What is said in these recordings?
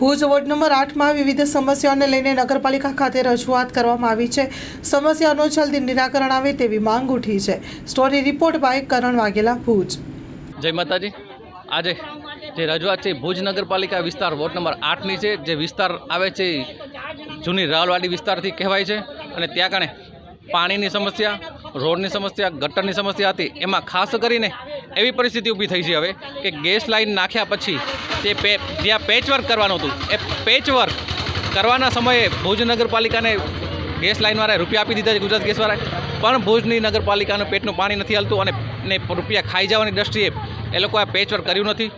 Bhuj ward number આઠમાં વિવિધ સમસ્યાઓને લઈને નગરપાલિકા ખાતે રજૂઆત કરવામાં આવી છે. સમસ્યાનું જલ્દી નિરાકરણ આવે તેવી માંગ ઉઠી છે. Story report by Karan Vaghela, Bhuj. જય માતાજી. આજે જે રજૂઆત છે ભુજ નગરપાલિકા વિસ્તાર વોર્ડ નંબર આઠની છે. જે વિસ્તાર આવે છે જૂની રાવલવાડી વિસ્તારથી કહેવાય છે. અને ત્યાં કણે પાણીની સમસ્યા, રોડની સમસ્યા, ગટરની સમસ્યા હતી. એમાં ખાસ કરીને એવી પરિસ્થિતિ ઊભી થઈ છે હવે કે ગેસ લાઈન નાખ્યા પછી તે પે જ્યાં પેચવર્ક કરવાનું હતું, એ પેચવર્ક કરવાના સમયે ભુજ નગરપાલિકાને ગેસ લાઇનવાળાએ રૂપિયા આપી દીધા છે ગુજરાત ગેસવાળાએ. પણ ભુજની નગરપાલિકાનું પેટનું પાણી નથી હાલતું અને ને રૂપિયા ખાઈ જવાની દ્રષ્ટિએ એ લોકોએ પેચવર્ક કર્યું નથી.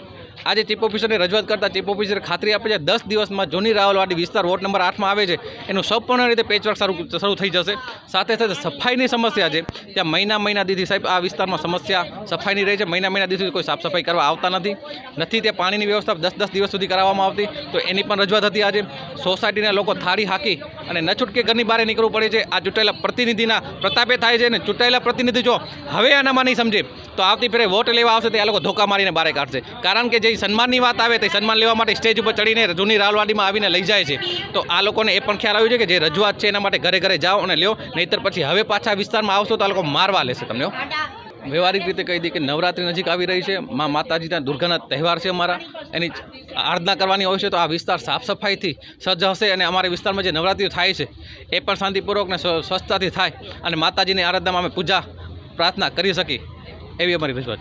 આજે ચીફ ઓફિસરની રજૂઆત કરતાં ચીફ ઓફિસરે ખાતરી આપી છે, દસ દિવસમાં જૂની રાવલવાડી વિસ્તાર વોર્ડ નંબર આઠમાં આવે છે. એનું સંપૂર્ણ રીતે પેચવર્ક શરૂ શરૂ થઈ જશે. સાથે સાથે સફાઈની સમસ્યા છે. ત્યાં મહિના મહિના દીધી સાહેબ, આ વિસ્તારમાં સમસ્યા સફાઈની રહે છે. મહિના મહિના દીધી કોઈ સાફ સફાઈ કરવા આવતા નથી. નથી ત્યાં પાણીની વ્યવસ્થા દસ દસ દિવસ સુધી કરાવવામાં આવતી. તો એની પણ રજૂઆત હતી આજે. સોસાયટીના લોકો થાળી હાકી અને ન છૂટકે ઘરની બહાર નીકળવું પડે છે. આ ચૂંટાયેલા પ્રતિનિધિના પ્રતાપે થાય છે અને ચૂંટાયેલા પ્રતિનિધિ જો હવે આનામાં નહીં સમજે, તો આવતી ફેરે વોટ લેવા આવશે તે આ લોકો ધોકા મારીને બહાર કાઢશે. કારણ કે જે સન્માનની વાત આવે તે સન્માન લેવા માટે સ્ટેજ ઉપર ચડીને જૂની રાલવાડીમાં આવીને લઈ જાય છે. તો આ લોકોને એ પણ ખ્યાલ આવ્યો છે કે જે રજૂઆત છે એના માટે ઘરે ઘરે જાઓ અને લ્યો, નહીતર પછી હવે પાછા વિસ્તારમાં આવશો તો આ લોકો મારવા લેશે તમને વ્યવહારિક રીતે કહી દઈએ કે નવરાત્રિ નજીક આવી રહી છે. મા માતાજીના દુર્ગાના તહેવાર છે અમારા. એની આરાધના કરવાની હોય છે તો આ વિસ્તાર સાફ સફાઈથી સજ્જ હશે અને અમારા વિસ્તારમાં જે નવરાત્રિ થાય છે એ પણ શાંતિપૂર્વક અને સ્વચ્છતાથી થાય અને માતાજીની આરાધનામાં અમે પૂજા પ્રાર્થના કરી શકીએ. એવી અમારી વિશ્વાસ છે.